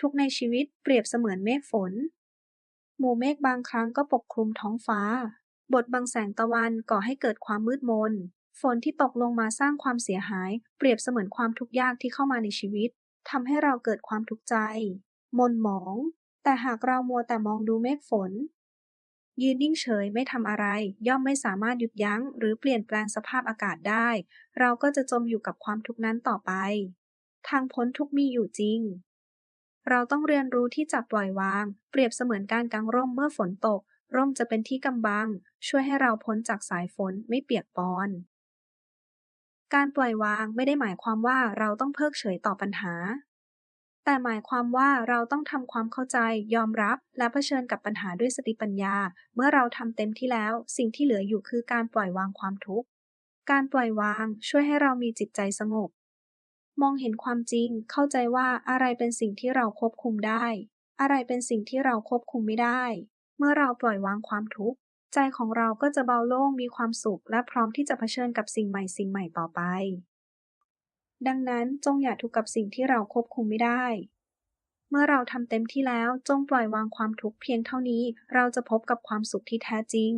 ทุกในชีวิตเปรียบเสมือนเมฆฝน หมู่เมฆบางครั้งก็ปกคลุมท้องฟ้า บดบังแสงตะวันก่อให้เกิดความมืดมน ฝนที่ตกลงมาสร้างความเสียหาย เปรียบเสมือนความทุกข์ยากที่เข้ามาในชีวิตทำให้เราเกิดความทุกข์ใจมนหมอง แต่หากเรามัวแต่มองดูเมฆฝน ยืนนิ่งเฉยไม่ทำอะไร ย่อมไม่สามารถหยุดยั้ง หรือเปลี่ยนแปลงสภาพอากาศได้ เราก็จะจมอยู่กับความทุกข์นั้นต่อไป ทางพ้นทุกมีอยู่จริง เราต้องเรียนรู้ที่จะปล่อยวาง เปรียบเสมือนการกางร่มเมื่อฝนตก ร่มจะเป็นที่กำบัง ช่วยให้เราพ้นจากสายฝนไม่เปียกปอน การปล่อยวางไม่ได้หมายความว่าเราต้องเพิกเฉยต่อปัญหา แต่หมายความว่าเราต้องทำความเข้าใจ ยอมรับ และเผชิญกับปัญหาด้วยสติปัญญา เมื่อเราทำเต็มที่แล้ว สิ่งที่เหลืออยู่คือการปล่อยวางความทุกข์การปล่อยวางช่วยให้เรามีจิตใจสงบ มองเห็นความจริง เข้าใจว่าอะไรเป็นสิ่งที่เราควบคุมได้ อะไรเป็นสิ่งที่เราควบคุมไม่ได้ เมื่อเราปล่อยวางความทุกข์ ใจของเราก็จะเบาโล่งมีความสุข และพร้อมที่จะเผชิญกับสิ่งใหม่สิ่งใหม่ต่อไป ดังนั้นจงอย่าทุกข์กับสิ่งที่เราควบคุมไม่ได้ เมื่อเราทำเต็มที่แล้วจงปล่อยวางความทุกข์เพียงเท่านี้ เราจะพบกับความสุขที่แท้จริง